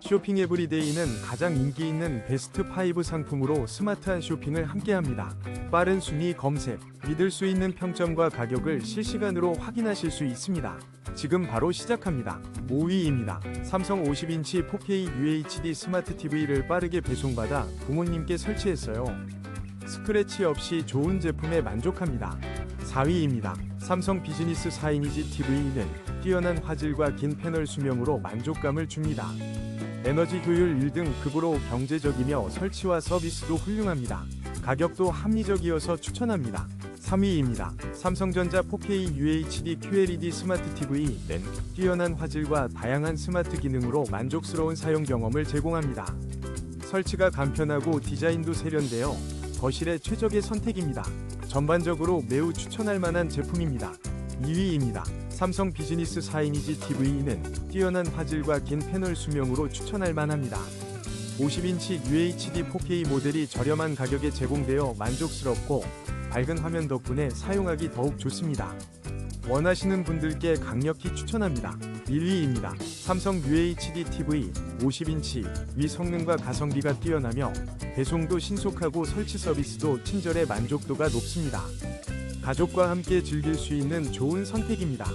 쇼핑 에브리데이는 가장 인기 있는 베스트 5 상품으로 스마트한 쇼핑을 함께합니다. 빠른 순위 검색, 믿을 수 있는 평점과 가격을 실시간으로 확인하실 수 있습니다. 지금 바로 시작합니다. 5위입니다. 삼성 50인치 4K UHD 스마트 TV를 빠르게 배송받아 부모님께 설치했어요. 스크래치 없이 좋은 제품에 만족합니다. 4위입니다. 삼성 비즈니스 4이니지 TV는 뛰어난 화질과 긴 패널 수명으로 만족감을 줍니다. 에너지 효율 1등 급으로 경제적이며 설치와 서비스도 훌륭합니다. 가격도 합리적이어서 추천합니다. 3위입니다. 삼성전자 4K UHD QLED 스마트 TV는 뛰어난 화질과 다양한 스마트 기능으로 만족스러운 사용 경험을 제공합니다. 설치가 간편하고 디자인도 세련되어 거실의 최적의 선택입니다. 전반적으로 매우 추천할 만한 제품입니다. 2위입니다. 삼성 비즈니스 4이니지 TV는 뛰어난 화질과 긴 패널 수명으로 추천할 만합니다. 50인치 UHD 4K 모델이 저렴한 가격에 제공되어 만족스럽고 밝은 화면 덕분에 사용하기 더욱 좋습니다. 원하시는 분들께 강력히 추천합니다. 1위입니다. 삼성 UHD TV 50인치 위 성능과 가성비가 뛰어나며 배송도 신속하고 설치 서비스도 친절해 만족도가 높습니다. 가족과 함께 즐길 수 있는 좋은 선택입니다.